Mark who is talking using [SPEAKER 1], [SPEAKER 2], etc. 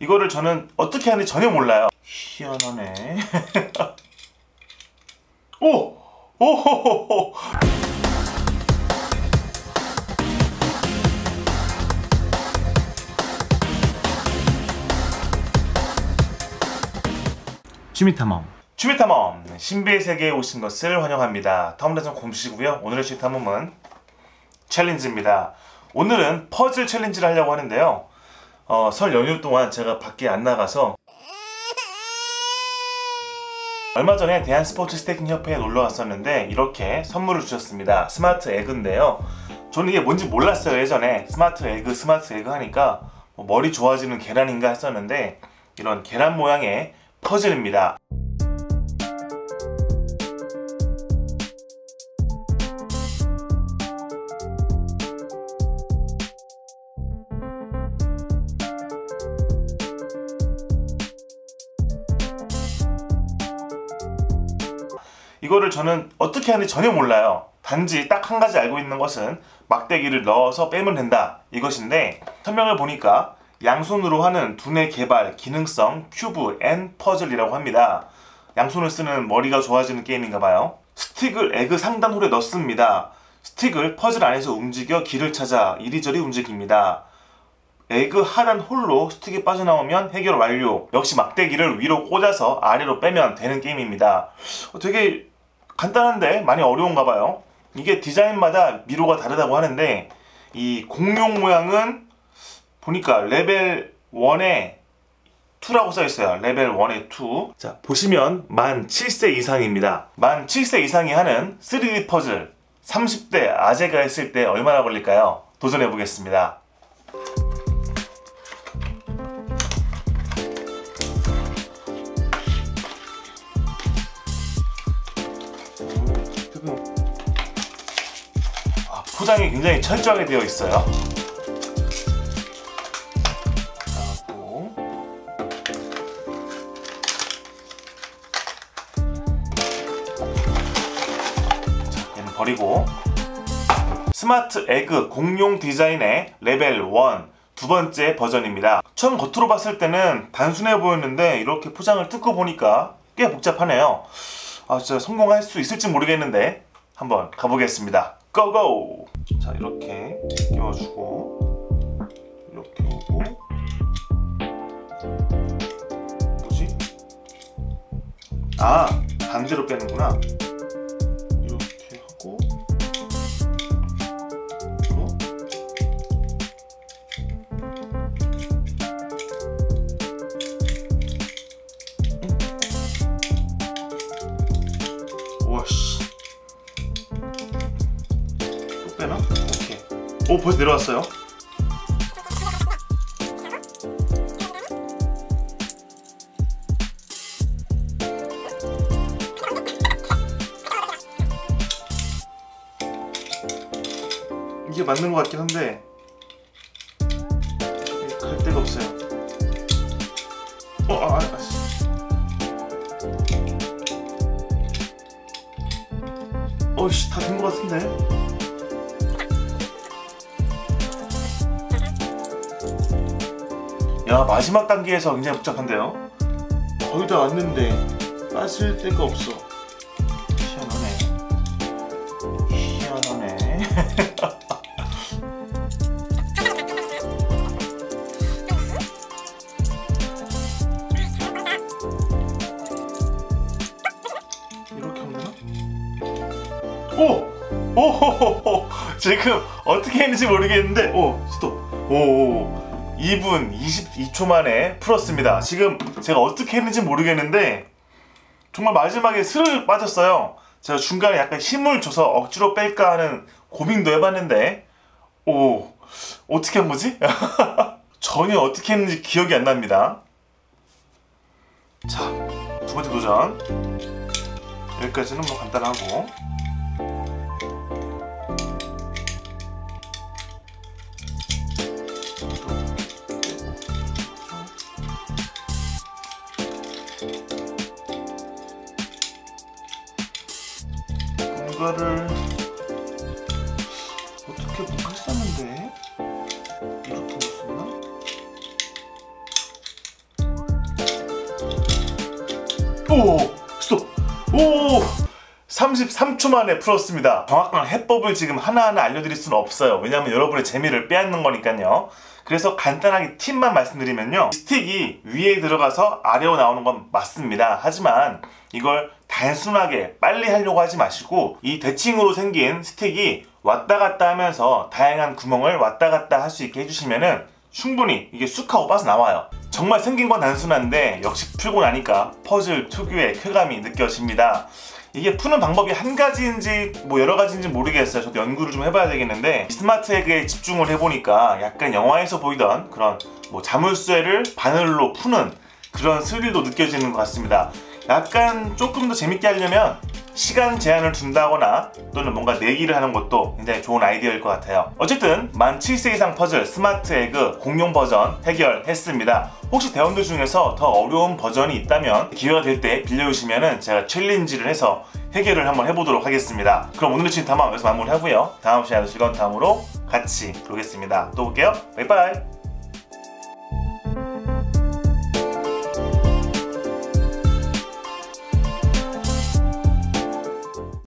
[SPEAKER 1] 이거를 저는 어떻게 하는지 전혀 몰라요. 희한하네. 오! 오호호호!
[SPEAKER 2] 취미탐험
[SPEAKER 1] 취미탐험 신비의 세계에 오신 것을 환영합니다. 탐험대전 곰씨고요. 오늘의 취미탐험은 챌린지입니다. 오늘은 퍼즐 챌린지를 하려고 하는데요. 어, 설 연휴 동안 제가 밖에 안 나가서 얼마 전에 대한 스포츠 스테이킹 협회에 놀러 갔었는데 이렇게 선물을 주셨습니다. 스마트 에그인데요. 저는 이게 뭔지 몰랐어요 예전에 스마트 에그 스마트 에그 하니까 뭐 머리 좋아지는 계란인가 했었는데 이런 계란 모양의 퍼즐입니다. 이거를 저는 어떻게 하는지 전혀 몰라요. 단지 딱 한 가지 알고 있는 것은 막대기를 넣어서 빼면 된다 이것인데 설명을 보니까 양손으로 하는 두뇌 개발 기능성 큐브 앤 퍼즐이라고 합니다. 양손을 쓰는 머리가 좋아지는 게임인가 봐요. 스틱을 에그 상단 홀에 넣습니다. 스틱을 퍼즐 안에서 움직여 길을 찾아 이리저리 움직입니다. 에그 하단 홀로 스틱이 빠져나오면 해결 완료. 역시 막대기를 위로 꽂아서 아래로 빼면 되는 게임입니다. 어, 되게 간단한데 많이 어려운가 봐요. 이게 디자인마다 미로가 다르다고 하는데 이 공룡 모양은 보니까 레벨 1에 2라고 써 있어요. 레벨 1에 2. 자, 보시면 만 7세 이상입니다. 만 7세 이상이 하는 3D 퍼즐 30대 아재가 했을 때 얼마나 걸릴까요? 도전해 보겠습니다. 포장이 굉장히 철저하게 되어 있어요. 자, 얘는 버리고 스마트 에그 공룡 디자인의 레벨 1 두 번째 버전입니다. 처음 겉으로 봤을 때는 단순해 보였는데 이렇게 포장을 뜯고 보니까 꽤 복잡하네요. 아, 진짜 성공할 수 있을지 모르겠는데 한번 가보겠습니다. 고고! 자, 이렇게 끼워주고 이렇게 오고 뭐지? 아, 반대로 빼는구나. 오 벌써 내려왔어요? 이게 맞는 것 같긴 한데 갈 데가 없어요. 어, 아, 아, 씨. 어이씨 다 된 것 같은데 야 마지막 단계에서 굉장히 복잡한데요? 거의 다 왔는데 빠질 데가 없어. 희한하네. 희한하네. 이렇게 하면 되나? 오! 오호호호 지금 어떻게 했는지 모르겠는데 오 스톱. 오 2분 22초 만에 풀었습니다. 지금 제가 어떻게 했는지 모르겠는데 정말 마지막에 스르륵 빠졌어요. 제가 중간에 약간 힘을 줘서 억지로 뺄까 하는 고민도 해봤는데 오 어떻게 한 거지? 전혀 어떻게 했는지 기억이 안 납니다. 자 두 번째 도전. 여기까지는 뭐 간단하고 뭔가를 어떻게 뭔가 했었는데 이렇게 했었나? 오! 33초 만에 풀었습니다. 정확한 해법을 지금 하나하나 알려드릴 수는 없어요. 왜냐하면 여러분의 재미를 빼앗는 거니까요. 그래서 간단하게 팁만 말씀드리면요. 스틱이 위에 들어가서 아래로 나오는 건 맞습니다. 하지만 이걸 단순하게 빨리 하려고 하지 마시고 이 대칭으로 생긴 스틱이 왔다 갔다 하면서 다양한 구멍을 왔다 갔다 할 수 있게 해주시면은 충분히 이게 쑥 하고 빠져나와요. 정말 생긴 건 단순한데 역시 풀고 나니까 퍼즐 특유의 쾌감이 느껴집니다. 이게 푸는 방법이 한 가지인지 뭐 여러 가지인지 모르겠어요. 저도 연구를 좀 해봐야 되겠는데 스마트 에그에 집중을 해보니까 약간 영화에서 보이던 그런 뭐 자물쇠를 바늘로 푸는 그런 스릴도 느껴지는 것 같습니다. 약간 조금 더 재밌게 하려면 시간 제한을 둔다거나 또는 뭔가 내기를 하는 것도 굉장히 좋은 아이디어일 것 같아요. 어쨌든 만 7세 이상 퍼즐 스마트 에그 공용 버전 해결했습니다. 혹시 대원들 중에서 더 어려운 버전이 있다면 기회가 될 때 빌려주시면 제가 챌린지를 해서 해결을 한번 해보도록 하겠습니다. 그럼 오늘의 진탐험 여기서 마무리하고요. 다음 시간에도 즐거운 다음으로 같이 보겠습니다. 또 볼게요. 바이바이.